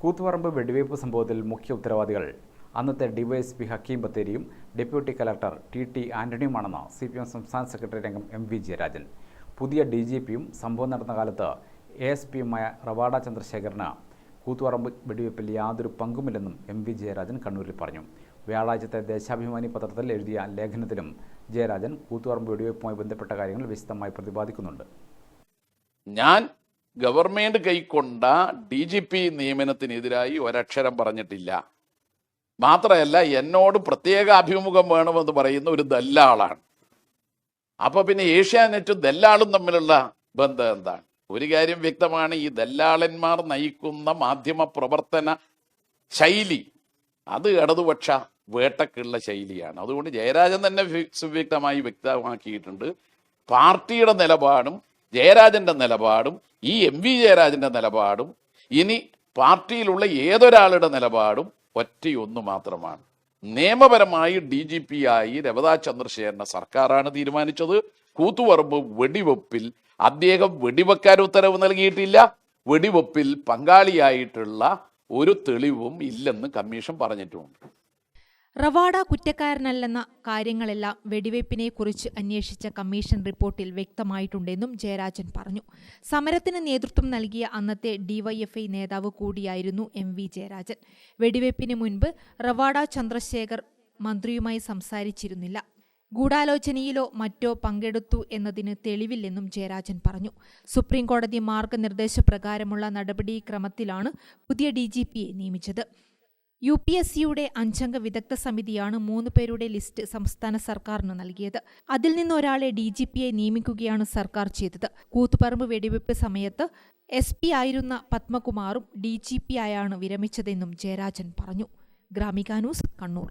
കൂത്തുപറമ്പ് വെടിവയ്പ് സംഭവത്തിൽ മുഖ്യ ഉത്തരവാദികൾ. അന്നത്തെ ഡിവൈഎസ്പി ഹക്കീം ബത്തേരിയും ഡെപ്യൂട്ടി കലക്ടർ ടി ടി ആന്റണിയുമാണെന്ന് സി പി എം സംസ്ഥാന സെക്രട്ടറി രംഗം എം വി ജയരാജൻ. പുതിയ ഡി ജി പിയും സംഭവം നടന്ന കാലത്ത് എ എസ് പിയുമായ റവാഡ ചന്ദ്രശേഖരന് കൂത്തുപറമ്പ് വെടിവയ്പിൽ യാതൊരു പങ്കുമില്ലെന്നും എം വി ജയരാജൻ കണ്ണൂരിൽ പറഞ്ഞു. വ്യാഴാഴ്ചത്തെ ദേശാഭിമാനി പത്രത്തിൽ എഴുതിയ ലേഖനത്തിലും ജയരാജൻ കൂത്തുപറമ്പ് വെടിവയ്പുമായി ബന്ധപ്പെട്ട കാര്യങ്ങൾ വിശദമായി പ്രതിപാദിക്കുന്നുണ്ട്. ഞാൻ ഗവൺമെന്റ് കൈക്കൊണ്ട ഡി ജി പി നിയമനത്തിനെതിരായി ഒരക്ഷരം പറഞ്ഞിട്ടില്ല. മാത്രമല്ല എന്നോട് പ്രത്യേക അഭിമുഖം വേണമെന്ന് പറയുന്ന ഒരു ദല്ലാളാണ്. അപ്പൊ പിന്നെ ഏഷ്യാനെറ്റും ദല്ലാളും തമ്മിലുള്ള ബന്ധം എന്താണ്? ഒരു കാര്യം വ്യക്തമാണ് ഈ ദല്ലാളന്മാർ നയിക്കുന്ന മാധ്യമ പ്രവർത്തന ശൈലി അത് ഇടതുപക്ഷ വേട്ടക്കുള്ള ശൈലിയാണ്. അതുകൊണ്ട് ജയരാജൻ തന്നെ സുവ്യക്തമായി വ്യക്തമാക്കിയിട്ടുണ്ട്. പാർട്ടിയുടെ നിലപാടും ജയരാജന്റെ നിലപാടും ഈ എം വി ജയരാജന്റെ നിലപാടും ഇനി പാർട്ടിയിലുള്ള ഏതൊരാളുടെ നിലപാടും ഒറ്റയൊന്നു മാത്രമാണ്. നിയമപരമായി ഡി ജി പി ആയി രവതാ ചന്ദ്രശേഖരനെ സർക്കാരാണ് തീരുമാനിച്ചത്. കൂത്തുപറമ്പ് വെടിവെപ്പിൽ അദ്ദേഹം വെടിവെക്കാൻ ഉത്തരവ് നൽകിയിട്ടില്ല. വെടിവെപ്പിൽ പങ്കാളിയായിട്ടുള്ള ഒരു തെളിവും ഇല്ലെന്ന് കമ്മീഷൻ പറഞ്ഞിട്ടുമുണ്ട് റവാഡ കുറ്റക്കാരനല്ലെന്ന കാര്യങ്ങളെല്ലാം വെടിവയ്പ്പിനെ കുറിച്ച് അന്വേഷിച്ച കമ്മീഷൻ റിപ്പോർട്ടിൽ വ്യക്തമായിട്ടുണ്ടെന്നും ജയരാജൻ പറഞ്ഞു. സമരത്തിന് നേതൃത്വം നൽകിയ അന്നത്തെ ഡിവൈഎഫ്ഐ നേതാവ് കൂടിയായിരുന്നു എം വി ജയരാജൻ. വെടിവയ്പ്പിന് മുൻപ് റവാഡ ചന്ദ്രശേഖർ മന്ത്രിയുമായി സംസാരിച്ചിരുന്നില്ല. ഗൂഢാലോചനയിലോ മറ്റോ പങ്കെടുത്തു എന്നതിന് തെളിവില്ലെന്നും ജയരാജൻ പറഞ്ഞു. സുപ്രീംകോടതി മാർഗനിർദ്ദേശപ്രകാരമുള്ള നടപടിക്രമത്തിലാണ് പുതിയ ഡി നിയമിച്ചത്. യു പി എസ് സിയുടെ അഞ്ചംഗ വിദഗ്ധ സമിതിയാണ് മൂന്ന് പേരുടെ ലിസ്റ്റ് സംസ്ഥാന സർക്കാരിന് നൽകിയത്. അതിൽ നിന്ന് ഒരാളെ ഡി ജി പിയെ നിയമിക്കുകയാണ് സർക്കാർ ചെയ്തത്. കൂത്തുപറമ്പ് വെടിവെപ്പ് സമയത്ത് എസ് പി ആയിരുന്ന പത്മകുമാറും ഡി ജി പി ആയാണ് വിരമിച്ചതെന്നും ജയരാജൻ പറഞ്ഞു. Gramika news Kannur.